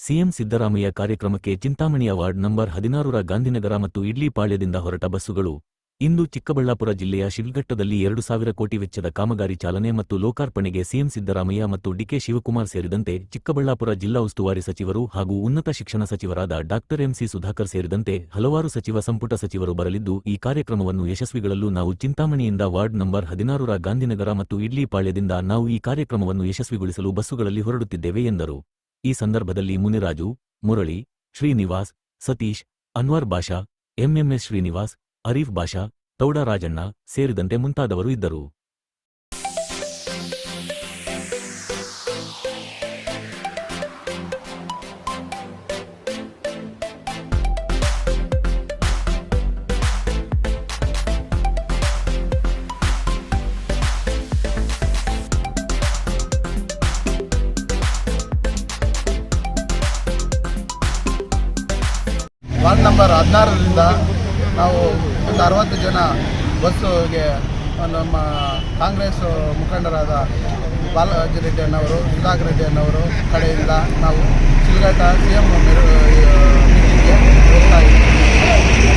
CM Siddaramaiah ಕಾರ್ಯಕ್ರಮಕ್ಕೆ ಚಿಂತಾಮಣಿಯ ward number ಹದಿನಾರರ ಗಾಂಧಿನಗರ ಮತ್ತು ಇಡ್ಲಿಪಾಳ್ಯದಿಂದ ಹೊರಟ ಬಸ್ಸುಗಳು. ಇಂದು ಚಿಕ್ಕಬಳ್ಳಾಪುರ ಜಿಲ್ಲೆಯ ಶಿಲ್ಘಟ್ಟದಲ್ಲಿ ಎರಡು ಸಾವಿರ ಕೋಟಿ ವೆಚ್ಚದ ಕಾಮಗಾರಿ ಚಾಲನೆ ಮತ್ತು ಲೋಕಾರ್ಪಣೆಗೆ ಸಿಎಂ ಸಿದ್ದರಾಮಯ್ಯ ಮತ್ತು ಡಿಕೆ ಶಿವಕುಮಾರ್ ಸೇರಿದಂತೆ ಚಿಕ್ಕಬಳ್ಳಾಪುರ ಜಿಲ್ಲಾ ಉಸ್ತುವಾರಿ ಸಚಿವರು ಹಾಗೂ ಉನ್ನತ ಶಿಕ್ಷಣ ಸಚಿವರಾದ ಡಾಕ್ಟರ್ ಎಂಸಿ ಸುಧಾಕರ್ ಸೇರಿದಂತೆ ಹಲವಾರು ಸಚಿವ ಸಂಪುಟ ಸಚಿವರು ಬರಲಿದ್ದು, ಈ ಕಾರ್ಯಕ್ರಮವನ್ನು ಯಶಸ್ವಿಗಳಲ್ಲೂ ನಾವು ಚಿಂತಾಮಣಿಯಿಂದ ವಾರ್ಡ್ ನಂಬರ್ ಹದಿನಾರರ ಗಾಂಧಿನಗರ ಮತ್ತು ಇಡ್ಲಿಪಾಳ್ಯದಿಂದ ನಾವು ಈ ಕಾರ್ಯಕ್ರಮವನ್ನು ಯಶಸ್ವಿಗೊಳಿಸಲು ಬಸ್ಸುಗಳಲ್ಲಿ ಹೊರಡುತ್ತಿದ್ದೇವೆ ಎಂದರು. ಈ ಸಂದರ್ಭದಲ್ಲಿ ಮುನಿರಾಜು, ಮುರಳಿ, ಶ್ರೀನಿವಾಸ್, ಸತೀಶ್, ಅನ್ವರ್ ಬಾಷಾ, ಎಂಎಂಎಸ್ ಶ್ರೀನಿವಾಸ್, ಅರೀಫ್ ಬಾಷಾ, ತೌಡರಾಜಣ್ಣ ಸೇರಿದಂತೆ ಮುಂತಾದವರು ಇದ್ದರು. ವಾರ್ಡ್ ನಂಬರ್ ಹದಿನಾರರಿಂದ ನಾವು ಒಂದು ಅರವತ್ತು ಜನ ಬಸ್ಸುಗೆ ನಮ್ಮ ಕಾಂಗ್ರೆಸ್ ಮುಖಂಡರಾದ ಬಾಲಾಜಿ ರೆಡ್ಡಿ ಅನ್ನವರು ಸುಧಾಕರ್ ರೆಡ್ಡಿ ಅನ್ನವರು ಕಡೆಯಿಂದ ನಾವು ಚಿಲ್ಗಟ್ಟ ಸಿ ಎಂ ಮೀಟಿಂಗ್ಗೆ ಹೋಗ್ತಾ ಇದ್ದೀವಿ.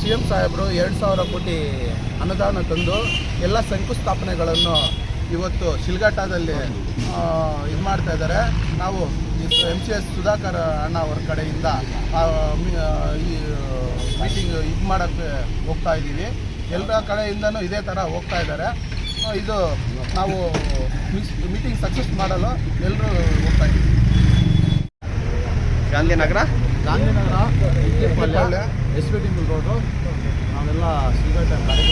ಸಿ ಎಂ ಸಾಹೇಬರು ಎರಡು ಸಾವಿರ ಕೋಟಿ ಅನುದಾನ ತಂದು ಎಲ್ಲ ಶಂಕುಸ್ಥಾಪನೆಗಳನ್ನು ಇವತ್ತು ಶಿಲ್ಘಟ್ಟದಲ್ಲಿ ಇದು ಮಾಡ್ತಾ ಇದ್ದಾರೆ. ನಾವು ಎಂ ಸಿ ಎಸ್ ಸುಧಾಕರ್ ಅಣ್ಣ ಅವರ ಕಡೆಯಿಂದ ಈ ಮೀಟಿಂಗ್ ಇದು ಮಾಡೋಕ್ಕೆ ಹೋಗ್ತಾ ಇದ್ದೀವಿ. ಎಲ್ಲ ಕಡೆಯಿಂದನೂ ಇದೇ ಥರ ಹೋಗ್ತಾ ಇದ್ದಾರೆ. ಇದು ನಾವು ಮೀಟಿಂಗ್ ಸಕ್ಸಸ್ ಮಾಡಲು ಎಲ್ಲರೂ ಹೋಗ್ತಾ ಇದ್ದೀವಿ. Gandhinagar? Gandhinagar S P T mill road. ನಾವೆಲ್ಲ ಹೋಗ್ತಾ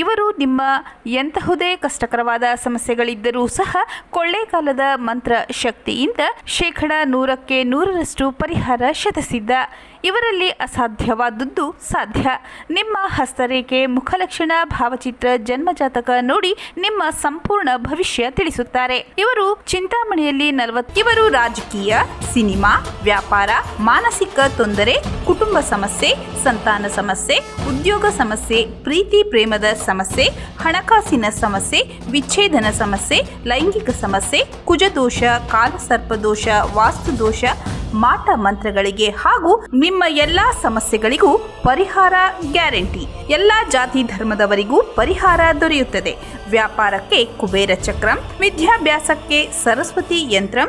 ಇವರು ನಿಮ್ಮ ಎಂತಹುದೇ ಕಷ್ಟಕರವಾದ ಸಮಸ್ಯೆಗಳಿದ್ದರೂ ಸಹ ಕೊಳ್ಳೇಗಾಲದ ಮಂತ್ರ ಶಕ್ತಿಯಿಂದ ಶೇಕಡ ನೂರಕ್ಕೆ ನೂರರಷ್ಟು ಪರಿಹಾರ ಶತಿಸಿದ್ದ. ಇವರಲ್ಲಿ ಅಸಾಧ್ಯವಾದದ್ದು ಸಾಧ್ಯ. ನಿಮ್ಮ ಹಸ್ತರೇಖೆ, ಮುಖಲಕ್ಷಣ, ಭಾವಚಿತ್ರ, ಜನ್ಮಜಾತಕ ನೋಡಿ ನಿಮ್ಮ ಸಂಪೂರ್ಣ ಭವಿಷ್ಯ ತಿಳಿಸುತ್ತಾರೆ. ಇವರು ಚಿಂತಾಮಣಿಯಲ್ಲಿ ನಲವತ್ತು, ಇವರು ರಾಜಕೀಯ ಸಿನಿಮಾ, ವ್ಯಾಪಾರ, ಮಾನಸಿಕ ತೊಂದರೆ, ಕುಟುಂಬ ಸಮಸ್ಯೆ, ಸಂತಾನ ಸಮಸ್ಯೆ, ಉದ್ಯೋಗ ಸಮಸ್ಯೆ, ಪ್ರೀತಿ ಪ್ರೇಮದ ಸಮಸ್ಯೆ, ಹಣಕಾಸಿನ ಸಮಸ್ಯೆ, ವಿಚ್ಛೇದನ ಸಮಸ್ಯೆ, ಲೈಂಗಿಕ ಸಮಸ್ಯೆ, ಕುಜದೋಷ ಕಾಲಸರ್ಪದೋಷ ವಾಸ್ತುದೋಷ ಮಾಟ ಮಂತ್ರಗಳಿಗೆ ಹಾಗೂ ನಿಮ್ಮ ಎಲ್ಲಾ ಸಮಸ್ಯೆಗಳಿಗೂ ಪರಿಹಾರ ಗ್ಯಾರಂಟಿ. ಎಲ್ಲಾ ಜಾತಿ ಧರ್ಮದವರಿಗೂ ಪರಿಹಾರ ದೊರೆಯುತ್ತದೆ. ವ್ಯಾಪಾರಕ್ಕೆ ಕುಬೇರ ಚಕ್ರಂ, ವಿದ್ಯಾಭ್ಯಾಸಕ್ಕೆ ಸರಸ್ವತಿ ಯಂತ್ರಂ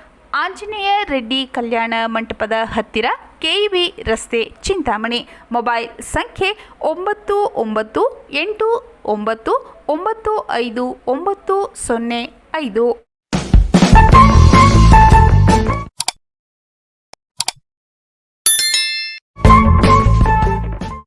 ಆಂಜನೇಯ ರೆಡ್ಡಿ ಕಲ್ಯಾಣ ಮಂಟಪದ ಹತ್ತಿರ ಕೆಇಬಿ ರಸ್ತೆ ಚಿಂತಾಮಣಿ. ಮೊಬೈಲ್ ಸಂಖ್ಯೆ ಒಂಬತ್ತು ಒಂಬತ್ತು ಎಂಟು ಒಂಬತ್ತು ಒಂಬತ್ತು ಐದು ಒಂಬತ್ತು ಸೊನ್ನೆ ಐದು.